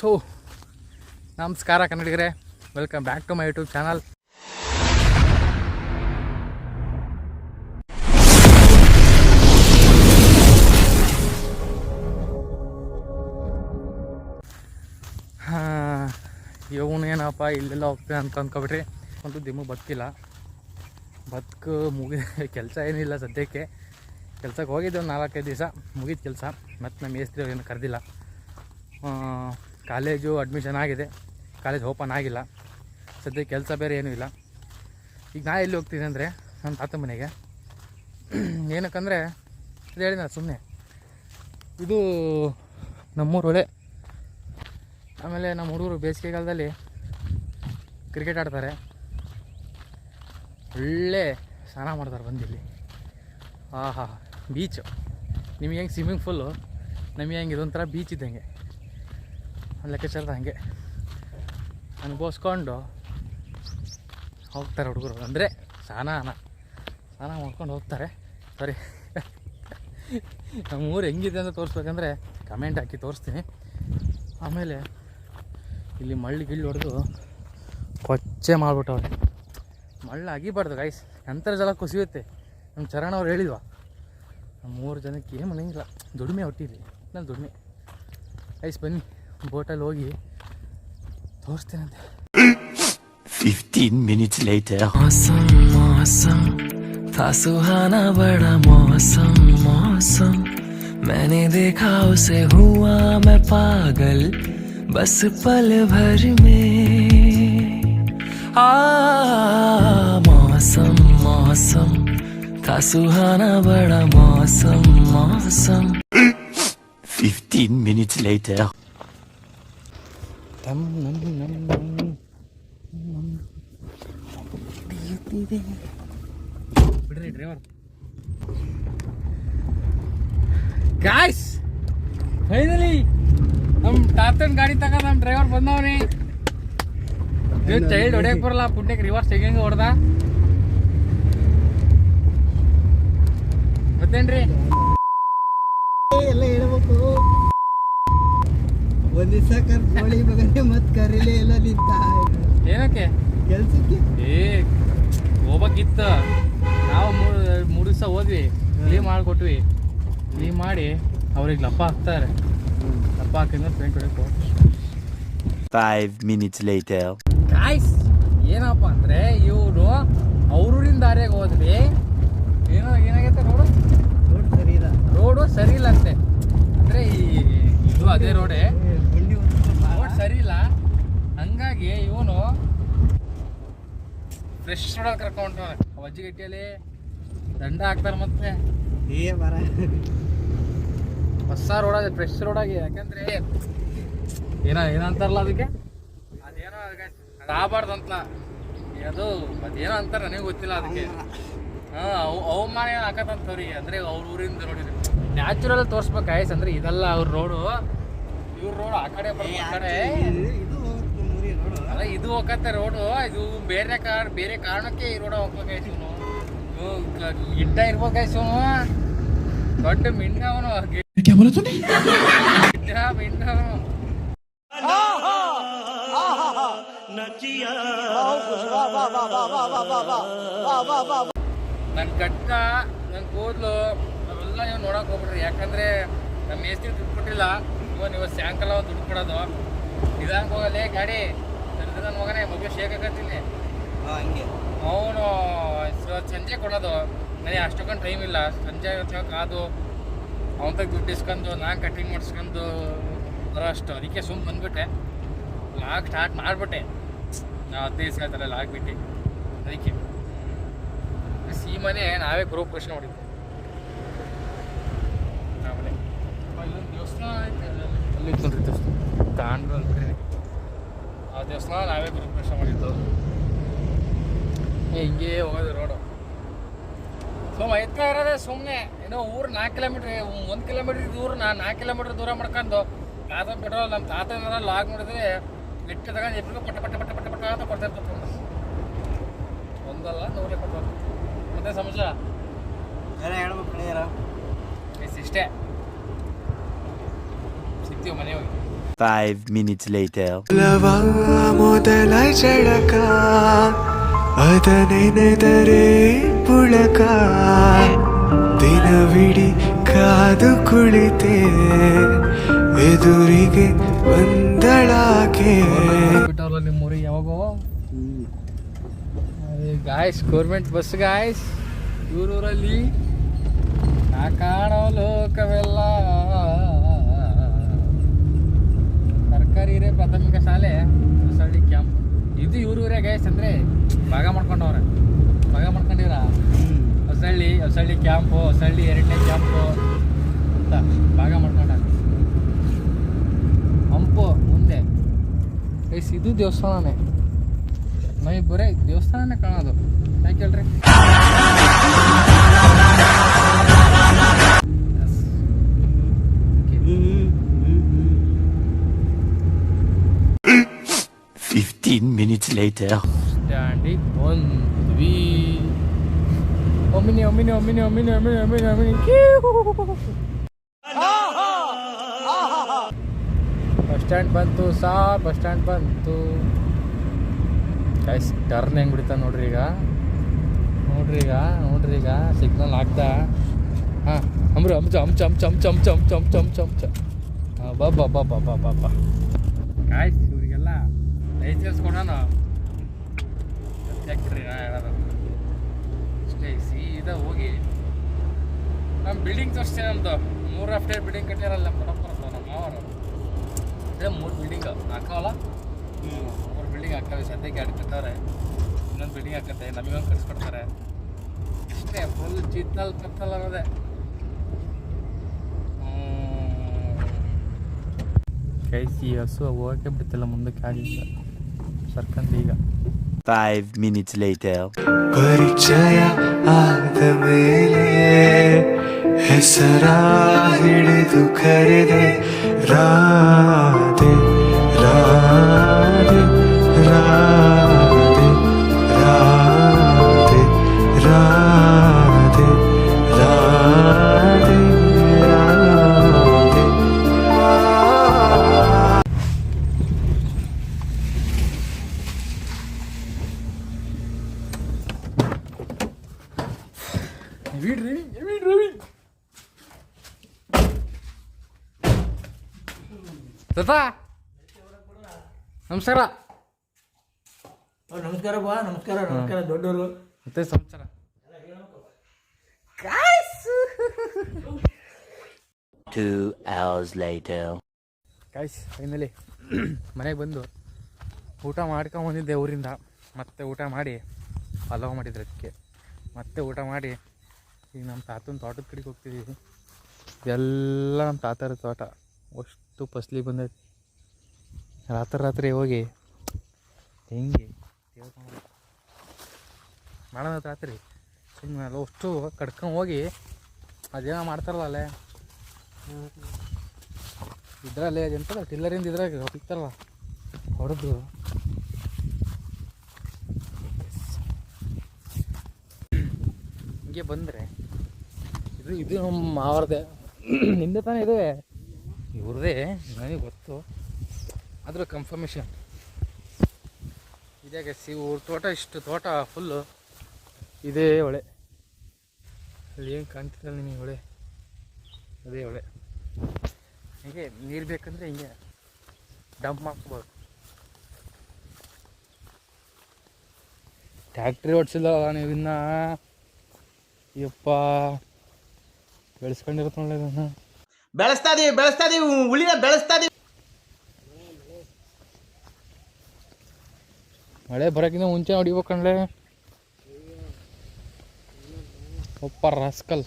So, ನಮಸ್ಕಾರ ಕನ್ನಡಿಗರೇ. Welcome back to my YouTube channel ಇವನೇನಪ್ಪ ಇಲ್ಲೆಲ್ಲ ಹೋಗ್ತೇನೆ ಅಂತ ಅಂದ್ಕೊಬಿಟ್ರಿ ಒಂದು ದಿಮ್ಮು ಬದುಕಿಲ್ಲ. ಬದುಕು ಮುಗಿ, ಕೆಲಸ ಏನಿಲ್ಲ ಸದ್ಯಕ್ಕೆ. ಕೆಲಸಕ್ಕೆ ಹೋಗಿದ್ದೆ ಒಂದು ನಾಲ್ಕೈದು ದಿವಸ. ಮುಗಿದ ಕೆಲಸ. ಮತ್ತು ನಮ್ಮ ಮೇಸ್ತ್ರಿ ಏನು ಕರೆದಿಲ್ಲ. ಕಾಲೇಜು ಅಡ್ಮಿಷನ್ ಆಗಿದೆ. ಕಾಲೇಜ್ ಓಪನ್ ಆಗಿಲ್ಲ. ಸದ್ಯ ಕೆಲಸ ಬೇರೆ ಏನೂ ಇಲ್ಲ. ಈಗ ನಾ ಎಲ್ಲಿ ಹೋಗ್ತೀನಿ ಅಂದರೆ ನನ್ನ ತಾತ ಮನೆಗೆ. ಏನಕ್ಕಂದರೆ, ಇದು ಹೇಳಿದ ಸುಮ್ಮನೆ ಇದು ನಮ್ಮೂರು ಆಮೇಲೆ ನಮ್ಮ ಹುಡುಗರು ಬೇಸಿಗೆಗಾಲದಲ್ಲಿ ಕ್ರಿಕೆಟ್ ಆಡ್ತಾರೆ. ಒಳ್ಳೆ ಸ್ನಾನ ಮಾಡ್ತಾರೆ ಬಂದಿಲ್ಲಿ. ಆಹಾ ಬೀಚು ನಿಮಗೆ ಹೆಂಗೆ ಸ್ವಿಮ್ಮಿಂಗ್ ಫುಲ್ಲು ನಮಗೆ ಹೆಂಗೆ ಇದೊಂಥರ ಬೀಚ್ ಇದ್ದಂಗೆ. ಲೆಕ್ಕಾಚಾರದ ಹಾಗೆ. ಅನುಭವಿಸ್ಕೊಂಡು ಹೋಗ್ತಾರೆ ಹುಡುಗರು. ಅಂದರೆ ಸ್ನಾನ ಸ್ನಾನ ಮಾಡ್ಕೊಂಡು ಹೋಗ್ತಾರೆ. ಸರಿ ನಮ್ಮ ಊರು ಹೆಂಗಿದೆ ಅಂತ ತೋರಿಸ್ಬೇಕಂದ್ರೆ ಕಮೆಂಟ್ ಹಾಕಿ ತೋರಿಸ್ತೀನಿ. ಆಮೇಲೆ ಇಲ್ಲಿ ಮಳ್ಳಿ ಗಿಳ್ಳು ಹೊಡೆದು ಕೊಚ್ಚೆ ಮಾಡಿಬಿಟ್ಟವ್ರೆ. ಮಳ್ಳ ಅಗಿಬಾರ್ದು ಗೈಸ್ ಅಂತರ್ಜಲ ಕುಸಿಯುತ್ತೆ. ನಮ್ಮ ಚರಣ ಅವ್ರು ಹೇಳಿದ್ವ ನಮ್ಮ ಮೂರು ಜನಕ್ಕೆ ಏನು ಮನೆಯಿಲ್ಲ. ದುಡಿಮೆ ಹೊಟ್ಟಿದ್ವಿ ನಾನು ದುಡಿಮೆ. ಗೈಸ್ ಬನ್ನಿ. ಬೋಟಲ್ಲಿ ಹೋಗಿ ತೋರಿಸ್ತೇನಂತೆ 15 minutes later. मौसम मौसम था सुहाना बड़ा मौसम मौसम मैंने देखा उसे हुआ मैं पागल बस पल भर में आ मौसम मौसम था सुहाना बड़ा मौसम मौसम 15 minutes later. ತಮ್ ನಮ್ ನಮ್ ನಮ್ ನಮ್ ಬಿಡ್ರಿ ಡ್ರೈವರ್ ಗಾಯ್ಸ್ ಫೈನಲಿ ನಮ್ಮ ತಾತನ ಗಾಡಿ ತಗ ನಮ್ಮ ಡ್ರೈವರ್ ಬಂದವನಿ. ಚೈಲ್ಡ್ ಹೊಡೆಯಕ್ಕೆ ಬರಲ್ಲ ಪುಣ್ಯಕ್ಕೆ ರಿವರ್ಸ್ ಹೆಂಗೆ ಹೊಡೆದ. ಮತ್ತೇನ್ರಿ? ಒಂದ್ ದಿವಸ ಕರ್ ಕೋಳಿ ಮಗನೇ ಮತ್ ಕರೀಲೇ ಇಲ್ಲ ನಿಂತ ಏನಕ್ಕೆ? ಕೆಲ್ಸಕ್ಕೆ? ಏ ಹೋಗ್ಬೇಕಿತ್ತ. ನಾವು ಮೂರು ಮೂರು ದಿವಸ ಹೋದ್ವಿ. ಕ್ಲೀನ್ ಮಾಡಿಕೊಟ್ವಿ. ಕ್ಲೀನ್ ಮಾಡಿ ಅವ್ರಿಗೆ ಲಪ್ಪ ಹಾಕ್ತಾರೆ. ಲಪ್ಪ ಹಾಕಿದ್ರೆ ಪೇಂಟ್ ಹೊಡಬೇಕು 5 minutes later. ಗಾಯ್ಸ್ ಏನಪ್ಪ ಅಂದರೆ ಇವರು ಅವ್ರೂರಿನ ದಾರಿಯಾಗ ಹೋದ್ವಿ. ಏನೋ ಏನಾಗೈತೆ ರೋಡು ರೋಡ್ ಸರಿ ಇಲ್ಲ. ರೋಡು ಸರಿ ಇಲ್ಲ ಅಂತೆ. ಅಂದರೆ ಈ ಇದು ಅದೇ ರೋಡೇ ಏ, ಗುಂಡಿ ಒಂದು ಸ್ವಲ್ಪ ರೋಡ್ ಸರಿ ಇಲ್ಲ ಹಂಗಾಗಿ ಇವನು ಫ್ರೆಶ್ ರೋಡಲ್ಲಿ ಕರ್ಕೊಂಡು ವಜ್ಜಿಗಟ್ಟಿಯಲ್ಲಿ ದಂಡ ಹಾಕ್ತಾರೆ ಮತ್ತೆ. ಏ ಬರ. ಹೊಸ ರೋಡಾಗಿ ಫ್ರೆಶ್ ರೋಡಾಗಿ ಯಾಕಂದ್ರೆ ಏನೋ ಏನಂತಾರಲ್ಲ ಅದಕ್ಕೆ? ಅದೇನೋ ಅದಕ್ಕೆ. ಅದಾಗಬಾರ್ದು ಅಂತ ಅದು ಅದೇನೋ ಅಂತಾರೆ ನನಗೆ ಗೊತ್ತಿಲ್ಲ ಅದಕ್ಕೆ. ಹಾಂ ಅವಮಾನ ಏನು ಹಾಕತ್ತಂತವ್ರಿ ಅಂದರೆ ಅವ್ರ ಊರಿಂದ ನೋಡಿದ್ರಿ. ನ್ಯಾಚುರಲ್ ತೋರಿಸ್ಬೇಕು ಆಯ್ಸ್ ಅಂದ್ರೆ ಇದೆಲ್ಲ ಅವ್ರ ರೋಡು ಇವ್ರ ರೋಡ್ ಆ ಕಡೆ ನೋಡು ಅಲ್ಲ ಇದು ಹೋಗತ್ತೆ ರೋಡು ಇದು ಬೇರೆ ಕಾರ್ ಬೇರೆ ಕಾರಣಕ್ಕೆ ಈ ರೋಡ ಹೋಗ್ಬೇಕಾಯ್ತು ಇವನು. ಗಿಡ್ಡ ಇರ್ಬೇಕಾಯ್ತು ದೊಡ್ಡ ಮಿಂಡ ಅವನು ಗಿಡ್ಡ ಮಿಂಡ ಅವನು. ನನ್ನ ನನ್ ನನ್ನ ಕೂದಲು ಅವೆಲ್ಲ ನೀವು ನೋಡಕ್ ಹೋಗ್ಬಿಡ್ರಿ ಯಾಕಂದ್ರೆ ನಮ್ಮ ಮೇಸ್ತಿ ದುಡ್ಡು ಕೊಟ್ಟಿಲ್ಲ ಇವನ್ ಇವತ್ತು ಸಾಯಂಕಾಲ ದುಡ್ಡು ಕೊಡೋದು. ನಿಧಾನಕ್ಕೆ ಹೋಗಲ್ಲೇ ಗಾಡಿ. ನನ್ನ ಮಗನೇ ಮಗು ಶೇಕ್ ಆಗತ್ತೀನಿ ಹಂಗೆ. ಅವನು ಸಂಜೆ ಕೊಡೋದು. ನನಗೆ ಅಷ್ಟೊಂದು ಟೈಮ್ ಇಲ್ಲ. ಸಂಜೆ ಕಾದು ಅವನ ತಗ ದುಡ್ಡು ಇಸ್ಕೊಂಡು ನಾನು ಕಟಿಂಗ್ ಮಾಡಿಸ್ಕೊಂಡು ಬರೋ ಅಷ್ಟು. ಅದಕ್ಕೆ ಸುಮ್ಮನೆ ಬಂದ್ಬಿಟ್ಟೆ ಲಾಗ್ ಸ್ಟಾರ್ಟ್ ಮಾಡಿಬಿಟ್ಟೆ. ನಾವು ಹದಿನೈದು ದಿವಸ ಆಯ್ತಲ್ಲ ಲಾಗ್ ಬಿಟ್ಟು. ಅದಕ್ಕೆ. ಈ ಮನೆ ನಾವೇ ಗ್ರೂಪ್ ಪ್ರಶ್ನೆ ಮಾಡಿದ್ದೆ ಆಮೇಲೆ ಇಲ್ಲೊಂದು ದೇವಸ್ಥಾನ ಐತೆ. ಇತ್ತು ನೋಡ್ರಿ ದೇವಸ್ಥಾನ ತಾಂಡ್ರು ಅಲ್ಬಿಡ್ರಿ ಆ ದೇವಸ್ಥಾನ ನಾವೇ ಗ್ರೂಪ್ ಪ್ರಶ್ನೆ ಮಾಡಿದ್ದು ಹಿಂಗೆ ಹೋಗೋದು ರೋಡು ಸುಮ್ಮ ಎತ್ತ ಇರೋದೇ ಸುಮ್ಮನೆ ಏನೋ ಊರು ನಾಲ್ಕು ಕಿಲೋಮೀಟ್ರ್ ಒಂದು ಕಿಲೋಮೀಟ್ರ್ ದೂರ ನಾ ನಾಲ್ಕು ಕಿಲೋಮೀಟ್ರ್ ದೂರ ಮಾಡ್ಕೊಂಡು ತಾತ ಪೆಟ್ರೋಲ್ ನಮ್ಮ ತಾತ ಏನಾರ ಲಾಗ್ ನೋಡಿದ್ರೆ ಬಿಟ್ಟು ತಗೊಂಡು ಇಬ್ಬರಿಗೂ ಪಟ್ಟ ಪಟ್ಟ ಪಟ್ಟ ಪಟ್ಟ ಪಟ್ಟ ಅಂತ ಕೊಡ್ತಾ ಇರ್ತದೆ ಒಂದಲ್ಲ ನೂರೇ ಕೊಟ್ಟು ಮತ್ತೆ ಸಮಾಚಾರ ಹೇಳ್ಬೇಕು ಇಷ್ಟೇ. ಸಿಗ್ತೀವಿ ಮನೆ ಹೋಗಿ. Five minutes later. ಲವ ಮೊದಲ ಜಳಕ ಅದ ನೆನೆದರೆ ಪುಳಕ ದಿನವಿಡಿ ಕಾದು ಕುಳಿತೆ ಎದುರಿಗೆ ಬಂದಳಾಕೆ. ಬಿಟ್ಟವ್ರಲ್ಲ ನಿಮ್ಮ ಊರಿಗೆ ಯಾವಾಗೋ ಗಾಯ್ಸ್ ಗೌರ್ಮೆಂಟ್ ಬಸ್ ಗಾಯ್ಸ್ ಊರೂರಲ್ಲಿ ನಾ ಕಾಣೋ ಲೋಕವೆಲ್ಲ. ಸರ್ಕಾರಿ ಹಿರಿಯ ಪ್ರಾಥಮಿಕ ಶಾಲೆ, ಹೊಸಳ್ಳಿ ಕ್ಯಾಂಪ್ ಇದು ಇವ್ರೂರೇ ಗೈಸ್ ಅಂದ್ರೆ ಭಾಗ ಮಾಡ್ಕೊಂಡವ್ರೆ. ಭಾಗ ಮಾಡ್ಕೊಂಡಿರ? ಹೊಸಳ್ಳಿ ಹೊಸಳ್ಳಿ ಕ್ಯಾಂಪು ಹೊಸಳ್ಳಿ ಎರಡನೇ ಕ್ಯಾಂಪು ಅಂತ ಭಾಗ ಮಾಡ್ಕೊಂಡ ಹಂಪು ಮುಂದೆ. ಗೈಸ್ ಇದು ದೇವಸ್ಥಾನನೇ. ಮೈ ದೇವಸ್ಥಾನನೇ ಕಾಣೋದು. ಯಾಕೆ ಹೇಳ್ರಿ? 15 minutes later. Standing one Omini, omini, omini, omini, omini, omini, bus stand ಬಂತು ಸಾ ಬಸ್ ಸ್ಟ್ಯಾಂಡ್ ಬಂತು. ಗೈಸ್ ಟರ್ನ್ ಹೆಂಗೆ ಬಿಡ್ತಾ ನೋಡ್ರಿ ಈಗ? ನೋಡ್ರಿ ಈಗ ನೋಡ್ರಿ ಈಗ. ಸಿಗ್ನಲ್ ಆಗ್ತಾ? ಹಾಂ ಅಂಬ್ರು ಅಮ್ಚ ಅಮ್ಚ ಅಮ್ಚ ಅಮ್ಚ ಅಮ್ಚ ಅಮ್ಚ ಅಮ್ಚ ಅಮ್ಚ ಅಮ್ಚ ಹಾಂ ಬಾಬಾ ಬಾಬಾ ಬಾಬಾ ಬಾಬಾ ಇವರಿಗೆಲ್ಲ ಲೈಸೆನ್ಸ್ ಕೊಡೋಣ ಯಾಕ್ರಿ ನಾ ಹೇಳೋದು. ಅಷ್ಟೇ ಸೀದಾ ಹೋಗಿ ನಮ್ಮ ಬಿಲ್ಡಿಂಗ್ ತೋರಿಸ್ತೀನಿ ನಮ್ಮದು ಮೂರು ಅಪ್ಡೇಟ್ ಬಿಲ್ಡಿಂಗ್ ಕಟ್ಟಿರಲ್ಲ ದೊಡ್ಡಪ್ಪ ನಮ್ಮ ಮಾವರು ಅದೇ ಮೂರು ಬಿಲ್ಡಿಂಗ್ ಹಾಕವಲ್ಲ? ಮೂರು ಬಿಲ್ಡಿಂಗ್ ಹಾಕವೆ ಸದ್ಯಕ್ಕೆ ಎರಡು ಕಟ್ಟವ್ರೆ ಇನ್ನೊಂದು ಬಿಲ್ಡಿಂಗ್ ಹಾಕತ್ತೆ, ನಮಗೊಂದು ಕಟ್ಸ್ಕೊಡ್ತಾರೆ. ಇಷ್ಟೇ ಫುಲ್ ಚಿತ್ತಲ್ ಕತ್ತಲ್ ಅನ್ನೋದೇ. ಕೈಸಿ ಹಸು ಹೋಗಕ್ಕೆ ಬಿಡ್ತಿಲ್ಲ, ಮುಂದಕ್ಕೆ ಆಗಿಲ್ಲ ಸರ್ಕಂದೀಗ ಫೈವ್ ಮಿನಿಟ್ಸ್ ಲೇಟರ್ ಪರಿಚಯ ಆದ ಮೇಲೆ ಹೆಸರ ಹಿಡಿದು ಕರೆದೆ ರಾ ಬಿಡ್ರಿ ಬಿಡ್ರಿ ತಾತ ನಮಸ್ಕಾರ. ನಮಸ್ಕಾರ ಬಾ ನಮಸ್ಕಾರ ನಮಸ್ಕಾರ ದೊಡ್ಡವರು ಮತ್ತೆ ಸಂಸಾರ Two hours later. Guys finally ಮನೆಗೆ ಬಂದು ಊಟ ಮಾಡ್ಕೊಂಬಂದಿದ್ದೆ ಊರಿಂದ. ಮತ್ತೆ ಊಟ ಮಾಡಿ ಪಲಾವ್ ಮಾಡಿದ್ರು ಅದಕ್ಕೆ ಮತ್ತೆ ಊಟ ಮಾಡಿ ಈಗ ನಮ್ಮ ತಾತನ ತೋಟದ ಕಡೆಗೆ ಹೋಗ್ತಿದ್ದೀವಿ ಎಲ್ಲ ನಮ್ಮ ತಾತರ ತೋಟ ಅಷ್ಟು ಫಸ್ಲಿ ಬಂದೈತಿ ರಾತ್ರಿ ರಾತ್ರಿ ಹೋಗಿ ಹೆಂಗೆ ಮಾಡೋಣ ರಾತ್ರಿ ಸುಮ್ಮನೆ ಅಷ್ಟು ಕಡ್ಕೊಂಡು ಹೋಗಿ ಅದೇನೋ ಮಾಡ್ತಾರಲ್ಲ ಅಲ್ಲೇ ಇದ್ರಲ್ಲೇ ಎಂತಲ್ಲ ಟಿಲ್ಲರಿಂದ ಇದ್ರಾಗ ಹೋಗ್ತಾರಲ್ಲ ಹೊಡೆದು ಹಿಂಗೆ ಬಂದರೆ ಇದು ಇದು ನಮ್ಮ ಮಾವರದೆ. ನಿಂದೆ ತಾನೇ ಇದೆ? ಇವ್ರದೇ ನನಗೆ ಗೊತ್ತು. ಆದರೂ ಕನ್ಫರ್ಮೇಷನ್ ಇದೇ ಸಿ ಇವ್ರ ತೋಟ ಇಷ್ಟು ತೋಟ ಫುಲ್ಲು ಇದೇ ಹೊಳೆ. ಅಲ್ಲಿ ಏನು ಕಾಣ್ತಿದ್ದಲ್ಲ ನಿಮಗೆ ಹೊಳೆ? ಅದೇ ಹೊಳೆ. ಹೀಗೆ ನೀರು ಬೇಕಂದ್ರೆ ಹಿಂಗೆ ಡಂಪ್ ಮಾಡ್ಕೋಬೋದು ಟ್ಯಾಕ್ಟ್ರಿ ಓಡಿಸಿಲ್ಲ ನೀವು ಇನ್ನ ಯಪ್ಪ. ಬೆಳೆಸ್ಕೊಂಡಿರತ್ತ ಇದನ್ನು ಬೆಳೆಸ್ತಾ ಇದೀವಿ ಬೆಳೆಸ್ತಾ ಇದೀವಿ ಉಳಿದ ಬೆಳೆಸ್ತಾ ಇದೀವಿ. ಮಳೆ ಬರೋಕ್ಕಿಂತ ಮುಂಚೆ ಹೊಡಿಬೇಕಂಡ್ಲೆ ಒಪ್ಪ ರಾಸ್ಕಲ್.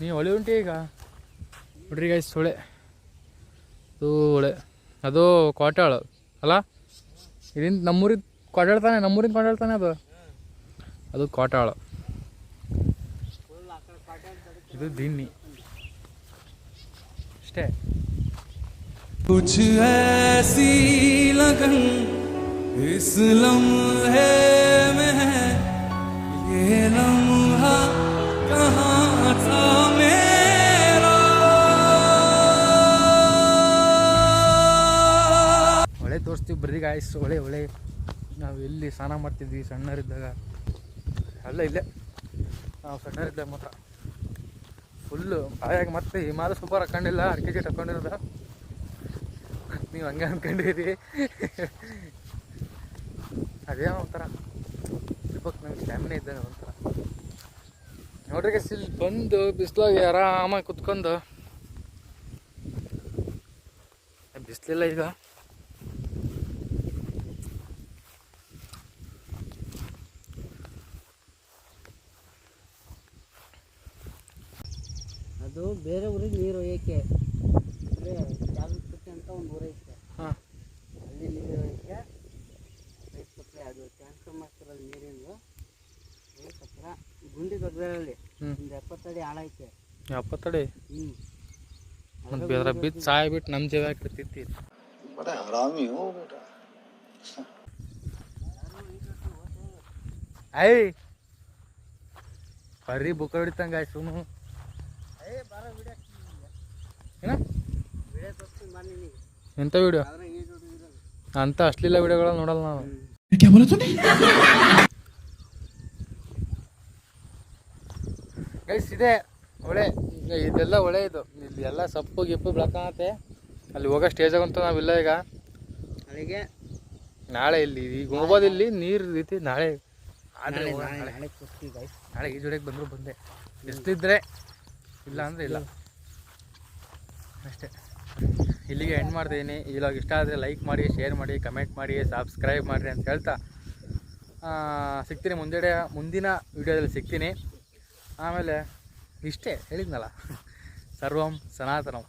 ನೀ ಹೊಳೆ ಉಂಟು ಈಗ? ನೋಡ್ರಿ ಗೈಸ್ ಹೊಳೆ. ಅದು ಹೊಳೆ. ಅದು ಕೋಟಾಳು ಅಲ್ಲ? ಇದರಿಂದ ನಮ್ಮೂರಿಂದ ಕೊಡಾಳ್ತಾನೆ ನಮ್ಮೂರಿಂದ ಕೊಂಡಾಡ್ತಾನೆ ಅದು? ಅದು ಕೋಟಾಳು ಇದು ದಿನ್ನಿ ಅಷ್ಟೇ कुछ ऐसी लगन इस लम्हे में है ये लम्हा कहाँ था मेरा ಒಳ್ಳೆ ತೋರಿಸ್ತೀವಿ ಗಾಯ್ಸ್ ಒಳ್ಳೆ ಒಳ್ಳೆ ನಾವು ಎಲ್ಲಿ ಸ್ನಾನ ಮಾಡ್ತಿದ್ವಿ ಸಣ್ಣರಿದ್ದಾಗ ಅಲ್ಲ ಇಲ್ಲೇ ನಾವು ಸಣ್ಣರಿದ್ದಾಗ ಮಾತ್ರ ಫುಲ್ಲು ಬಾಯಾಗಿ ಮತ್ತೆ ಹಿಮಾಲಯ ಸೂಪರ್ ಹಾಕೊಂಡಿಲ್ಲ, ಅಡಿಕೆ ಚೀಟ್ ಹಾಕೊಂಡಿರೋದ. ನೀವು ಹಂಗೆ ಅನ್ಕೊಂಡಿರಿ. ಅದೇ ಒಂಥರ. ಇರ್ಬೇಕು, ನಮ್ಗೆ ಸ್ಟ್ಯಾಮಿನ ಇದ್ದಂಗೆ ಒಂಥರ. ನೋಡ್ರಿ ಇಲ್ಲಿ ಬಂದು ಬಿಸಿಲಾಗಿ ಆರಾಮಾಗಿ ಕುತ್ಕೊಂಡು. ಬಿಸಿಲಿಲ್ಲ ಈಗ. ಅದು ಬೇರೆ ಊರಿಗೆ ನೀರು ಏಕೆ? ಅಂದರೆ ಜಾಗೃತಿ ಅಂತ ಒಂದು ಊರೈತೆ ಹಾಂ. ಅಲ್ಲಿ ನೀರು ಒಯ್ಯಕ್ಕೆ ರೈತ ಸಪ್ಲೈ ಅದು ಟ್ಯಾಂಕರ್ ಮಾಡ್ತಿರೋದು ನೀರಿಂದು ರೈತ ಹತ್ರ ಗುಂಡಿ ದೊಡ್ಡದಲ್ಲಿ ಒಂದು ಎಪ್ಪತ್ತಡಿ ಹಾಳೈತೆ ಐತೆ. ಎಪ್ಪತ್ತಡಿ? ಹ್ಞೂ ಅದ್ರ ಬಿದ್ದು ಸಾಯ್ಬಿಟ್ಟು ನಮ್ಮ ಜೀವ ಹಾಕಿರ್ತಿತ್ತು ಐ ಬರೀ ಬುಕ್ಕ ಹೊಡಿತಂಗ ಆಯ್ತು ಸುಮ್ಮನೆ ಏನ ವಿಡಿಯೋ ಅಂತ ನೀವು ಅಶ್ಲೀಲ ವಿಡಿಯೋಗಳನ್ನ ನೋಡಲ್ಲ ನಾನು. ಗೈಸ್ ಇದೆ ಈಗ ಇದೆಲ್ಲ ಒಳ್ಳೆ ಇದು. ಇಲ್ಲಿ ಎಲ್ಲ ಸೊಪ್ಪು ಗಿಪ್ಪು ಬೆಳ್ಕಾಣತ್ತೆ ಅಲ್ಲಿ ಹೋಗೋ ಸ್ಟೇಜ್ ಸ್ಟೇಜಾಗಂತೂ ನಾವಿಲ್ಲ ಈಗ. ಅಲ್ಲಿಗೆ ನಾಳೆ ಇಲ್ಲಿ ಈಗ ಹೋಗೋದು ಇಲ್ಲಿ ನೀರು ರೀತಿ ನಾಳೆ. ಆದರೆ ನಾಳೆ ಈ ಜೋಡಿಗೆ ಬಂದರೂ ಬಂದೆ. ಎಷ್ಟಿದ್ರೆ ಇಲ್ಲ. ಅಂದರೆ ಇಲ್ಲ ಅಷ್ಟೇ. ಇಲ್ಲಿಗೆ ಎಂಡ್ ಮಾಡ್ತೀನಿ. ಇವಾಗ ಇಷ್ಟ ಆದರೆ ಲೈಕ್ ಮಾಡಿ ಶೇರ್ ಮಾಡಿ ಕಮೆಂಟ್ ಮಾಡಿ ಸಬ್ಸ್ಕ್ರೈಬ್ ಮಾಡಿರಿ ಅಂತ ಹೇಳ್ತಾ. ಸಿಗ್ತೀನಿ ಮುಂದೆಡೆ ಮುಂದಿನ ವಿಡಿಯೋದಲ್ಲಿ ಸಿಗ್ತೀನಿ. ಆಮೇಲೆ ಇಷ್ಟೇ ಹೇಳಿದ್ನಲ್ಲ. ಸರ್ವಂ ಸನಾತನಂ.